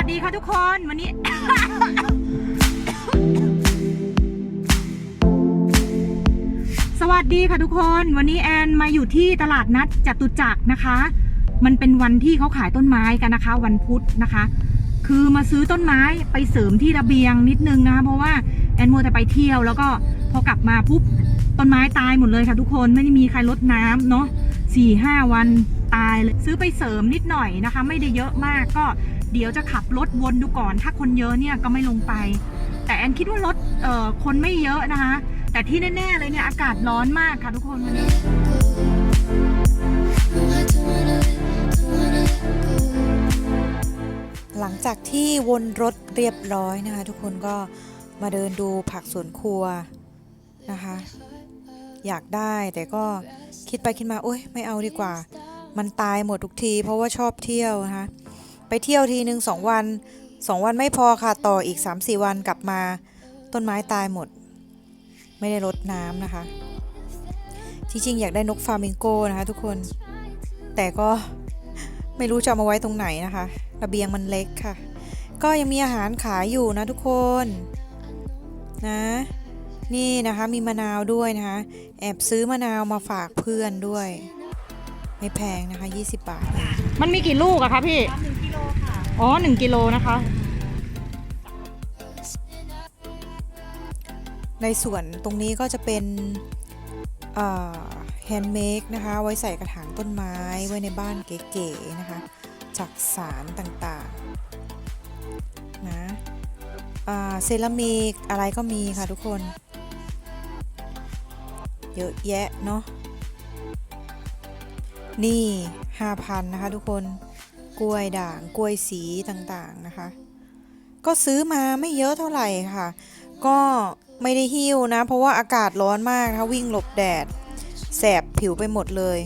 วัสดีค่ะทุกคนวันนี้สวัสดีค่ะทุกคน วันนี้แอนมาอยู่ที่ตลาดนัดจตุจักรนะคะ มันเป็นวันที่เขาขายต้นไม้กันนะคะ วันพุธนะคะ คือมาซื้อต้นไม้ไปเสริมที่ระเบียงนิดนึงนะคะเพราะว่าแอนโมวแต่ไปเที่ยวแล้วก็พอกลับมาปุ๊บต้นไม้ตายหมดเลยค่ะทุกคนไม่ได้มีใครรดน้ำเนาะสี่ห้าวันตายเลยซื้อไปเสริมนิดหน่อยนะคะ ไม่ได้เยอะมากก็ เดี๋ยวจะขับรถวนดูก่อน ถ้าคนเยอะเนี่ยก็ไม่ลงไป แต่แอนคิดว่ารถเอ่อคนไม่เยอะนะคะ แต่ที่แน่ๆเลยเนี่ยอากาศร้อนมากค่ะทุกคนวันนี้หลังจากที่วนรถเรียบร้อยนะคะ ทุกคนก็มาเดินดูผักสวนครัวนะคะ อยากได้แต่ก็คิดไปคิดมาโอ๊ยไม่เอาดีกว่า มันตายหมดทุกที เพราะว่าชอบเที่ยวนะคะ ไปเที่ยวทีหนึ่งสองวันสองวันไม่พอค่ะต่ออีก 3-4 วันกลับมา ต้นไม้ตายหมด ไม่ได้รดน้ำนะคะ จริงๆ อยากได้นกฟามิงโกนะคะทุกคน แต่ก็ไม่รู้จะมาไว้ตรงไหนนะคะ ระเบียงมันเล็กค่ะ ก็ยังมีอาหารขายอยู่นะทุกคนนะ นี่นะคะมีมะนาวด้วยนะคะ แอบซื้อมะนาวมาฝากเพื่อนด้วย ไม่แพงนะคะ 20 บาท มันมีกี่ลูกอะคะพี่ อ๋อหนึ่งกิโลนะคะ ในส่วนตรงนี้ก็จะเป็นแฮนด์เมดนะคะ ไว้ใส่กระถางต้นไม้ไว้ในบ้านเก๋ๆนะคะ จากสารต่างๆนะเซรามิกอะไรก็มีค่ะทุกคน เยอะแยะเนาะนี่ 5,000 นะคะทุกคน กล้วยด่าง กล้วยสีต่างๆนะคะ ก็ซื้อมาไม่เยอะเท่าไหร่ค่ะ ก็ไม่ได้หิ้วนะ เพราะว่าอากาศร้อนมากนะคะวิ่งหลบแดด แสบผิวไปหมดเลย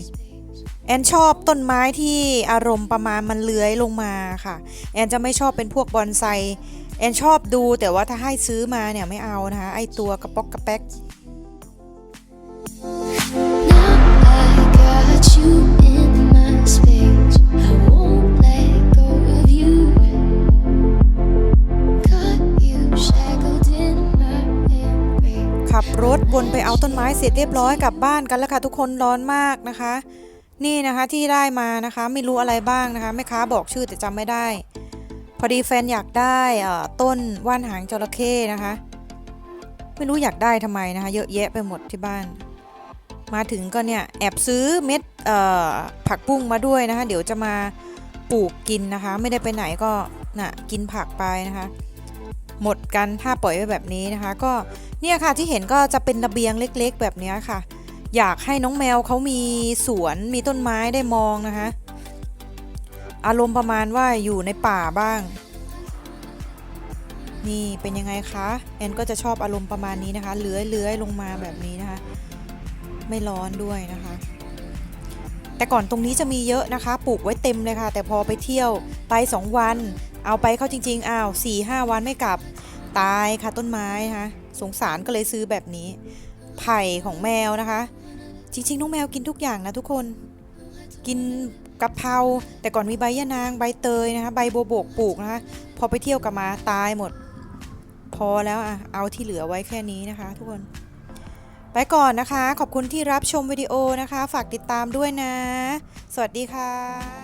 แอนชอบต้นไม้ที่อารมณ์ประมาณมันเลื้อยลงมาค่ะ แอนจะไม่ชอบเป็นพวกบอนไซ แอนชอบดูแต่ว่าถ้าให้ซื้อมาเนี่ยไม่เอานะคะ ไอตัวกระป๊อกกระแป๊ก Now I got you ถวนไปเอาต้นไม้เสร็จเรียบร้อยกลับบ้านกันแล้วค่ะทุกคนร้อนมากนะคะ นี่นะคะที่ได้มานะคะไม่รู้อะไรบ้างนะคะแม่ค้าบอกชื่อแต่จำไม่ได้ พอดีแฟนอยากได้อ่อต้นว่านหางจระเข้นะคะ ไม่รู้อยากได้ทำไมนะคะ เยอะแยะไปหมดที่บ้าน มาถึงก็เนี่ยแอบซื้อเม็ดผักบุ้งมาด้วยนะคะ เดี๋ยวจะมาปลูกกินนะคะ ไม่ได้ไปไหนก็น่ะกินผักไปนะคะ หมดกันถ้าปล่อยไว้แบบนี้นะคะ ก็เนี่ยค่ะที่เห็นก็จะเป็นระเบียงเล็ก ๆ แบบนี้ค่ะ อยากให้น้องแมวเขามีสวนมีต้นไม้ได้มองนะคะ อารมณ์ประมาณว่าอยู่ในป่าบ้าง นี่เป็นยังไงคะแอนก็จะชอบอารมณ์ประมาณนี้นะคะเลื้อยเลื้อยลงมาแบบนี้นะคะ ไม่ร้อนด้วยนะคะ แต่ก่อนตรงนี้จะมีเยอะนะคะ ปลูกไว้เต็มเลยค่ะ แต่พอไปเที่ยวไปสองวัน เอาไปเข้าจริงๆอ้าวสี่ห้าวันไม่กลับตายค่ะต้นไม้นะคะสงสารก็เลยซื้อแบบนี้ ไผ่ของแมวนะคะ จริง ๆ น้องแมวกินทุกอย่างนะทุกคน กินกะเพราแต่ก่อนมีใบยะนางใบเตยนะคะ ใบโบวบกปลูกนะคะ พอไปเที่ยวกับมาตายหมด พอแล้วอะเอาที่เหลือไว้แค่นี้นะคะ ทุกคนไปก่อนนะคะ ขอบคุณที่รับชมวิดีโอนะคะ ฝากติดตามด้วยนะ สวัสดีค่ะ